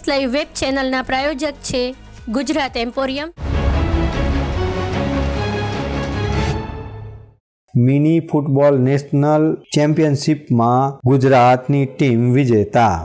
S live web ચેનલના પ્રાયોજક છે Gujarat emporium. Mini football national ચેમ્પિયનશિપમાં ગુજરાતની ટીમ વિજેતા.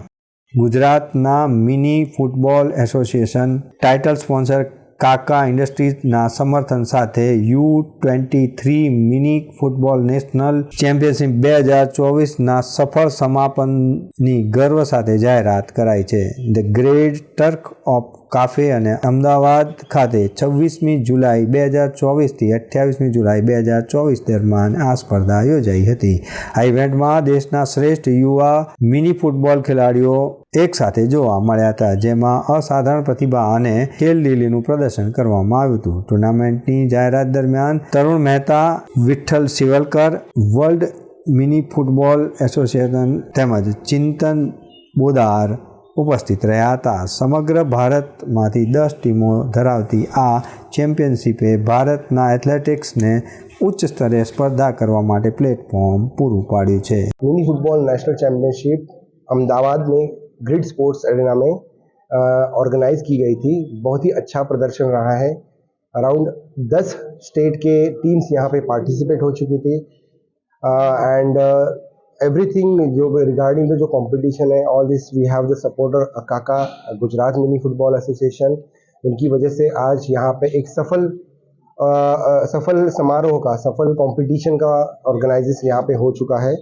ગુજરાતના mini football association title sponsor Kaka ઇન્ડસ્ટ્રીઝના સમર્થન સાથે U twenty three mini football national championship બે હજાર ચોવીસના સફળ સમાપનની ગર્વ સાથે જાહેરાત કરાઈ છે. The great Turk of cafe અને અમદાવાદ ખાતે છવ્વીસમી જુલાઈ બે હજાર ચોવીસથી અઠ્યાવીસમી જુલાઈ બે હજાર ચોવીસ દરમિયાન આ સ્પર્ધા યોજાઈ હતી. આ ઇવેન્ટમાં દેશના શ્રેષ્ઠ યુવા મિની ફૂટબોલ ખેલાડીઓ એક સાથે જોવા મળ્યા હતા, જેમાં અસાધારણ પ્રતિભા અને ખેલદિલીનું પ્રદર્શન કરવામાં આવ્યું હતું. ટુર્નામેન્ટની જાહેરાત દરમિયાન Tarun Mehta, Vitthal Shivalkar, world mini football association તેમજ ચિંતન બોદાર ઉપસ્થિત રહ્યા હતા સમગ્ર ભારતમાંથી દસ ટીમો ધરાવતી આ ચેમ્પિયનશિપે ભારતના એથ્લેટિક્સને ઉચ્ચ સ્તરે સ્પર્ધા કરવા માટે પ્લેટફોર્મ પૂરું પાડ્યું છે mini football national championship Ahmedabad में ग्रिड स्पोर्ट्स एरिना में ऑर्गेनाइज की गई थी बहुत ही अच्छा प्रदर्शन रहा है अराउंड दस स्टेट के टीम्स यहाँ पे पार्टिसिपेट हो चुकी थी एंड एवरीथिंग जो रिगार्डिंग जो कंपटीशन है all this we have the supporter Kaka Gujarat mini football association उनकी वजह से आज यहाँ पे एक सफल अ, अ, सफल समारोह का सफल कंपटीशन का ऑर्गेनाइजेस यहाँ पे हो चुका है।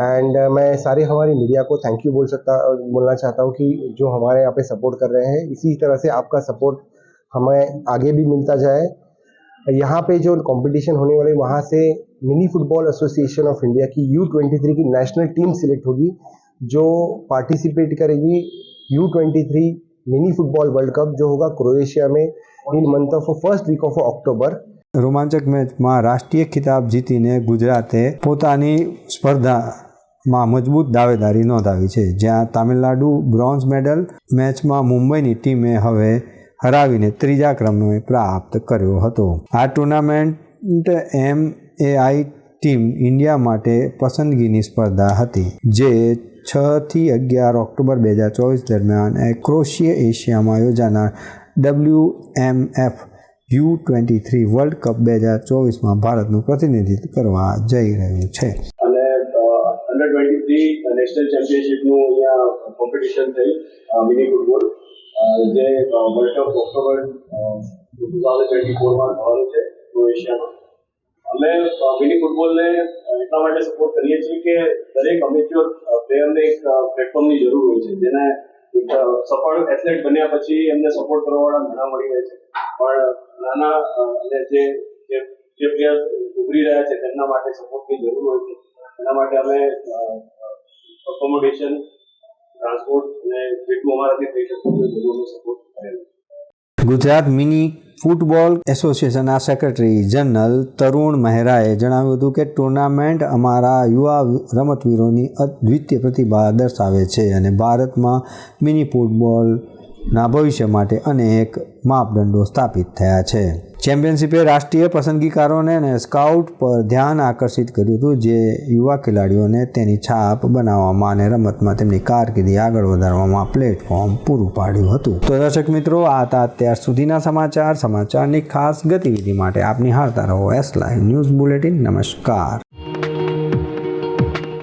एंड uh, मैं सारे हमारी मीडिया को थैंक यू बोल सकता बोलना चाहता हूँ कि जो हमारे यहाँ पे सपोर्ट कर रहे हैं इसी तरह से आपका सपोर्ट हमें आगे भी मिलता जाए। यहाँ पे जो कंपटीशन होने वाले वहाँ से mini football association of India की यू ट्वेंटी थ्री की नेशनल टीम सिलेक्ट होगी जो पार्टिसिपेट करेगी U twenty three mini football world cup जो होगा क्रोएशिया में in month of first week of October રોમાંચક મેચમાં રાષ્ટ્રીય ખિતાબ જીતીને ગુજરાતે પોતાની સ્પર્ધામાં મજબૂત દાવેદારી નોંધાવી છે જ્યાં તામિલનાડુ બ્રોન્ઝ મેડલ મેચમાં મુંબઈની ટીમે હવે હરાવીને ત્રીજા ક્રમે પ્રાપ્ત કર્યો હતો આ tournament M A I team India માટે પસંદગીની સ્પર્ધા હતી, જે છ થી અગિયાર ઓક્ટોબર બે હજાર ચોવીસ દરમિયાન ક્રોશિયા એશિયામાં યોજાનાર W M F U twenty three world cup બે હજાર ચોવીસમાં ભારતનું પ્રતિનિધિત્વ કરવા જઈ રહ્યું છે. અને અંડર ટ્વેન્ટી થ્રી નેશનલ ચેમ્પિયનશિપનું અહીંયા કોમ્પિટિશન થઈ મિની ફૂટબોલ જે world cup October two thousand twenty ફોરમાં થવાનું છે ક્રોએશિયામાં અમે મિની ફૂટબોલને એટલા માટે સપોર્ટ કરીએ છીએ કે દરેક અમેચ્યોર પ્લેયરને એક પ્લેટફોર્મની જરૂર હોય છે, જેને એક સફળ એથ્લેટ બન્યા પછી એમને સપોર્ટ કરવાવાળા ઘણા મળી રહે છે. પણ નાના અને જે જે પ્લેયર્સ પ્લેયર ઉભરી રહ્યા છે, તેમના માટે સપોર્ટની જરૂર હોય છે. એના માટે અમે અકોમોડેશન ટ્રાન્સપોર્ટ અને જેટલું અમારાથી થઈ શકતું એટલું અમે સપોર્ટ કરેલું ગુજરાત મિની ફૂટબોલ એસોસિએશનના સેક્રેટરી જનરલ તરુણ મહેરાએ જણાવ્યું હતું કે ટુર્નામેન્ટ અમારા યુવા રમતવીરોની અદ્વિતીય પ્રતિભા દર્શાવે છે અને ભારતમાં મિની ફૂટબોલના ભવિષ્ય માટે અનેક માપદંડો સ્થાપિત થયા છે. ચેમ્પિયનશિપે રાષ્ટ્રીય પસંદગીકારોને અને સ્કાઉટ પર ધ્યાન આકર્ષિત કર્યું હતું, જે યુવા ખેલાડીઓને તેની છાપ બનાવવામાં અને રમતમાં તેમની કારકિર્દી આગળ વધારવામાં પ્લેટફોર્મ પૂરું પાડ્યું હતું. તો દર્શક મિત્રો, આ હતા અત્યાર સુધીના સમાચાર. સમાચારની ખાસ ગતિવિધિ માટે આપની હારતા રહો એસ લાઈવ ન્યૂઝ બુલેટિન નમસ્કાર.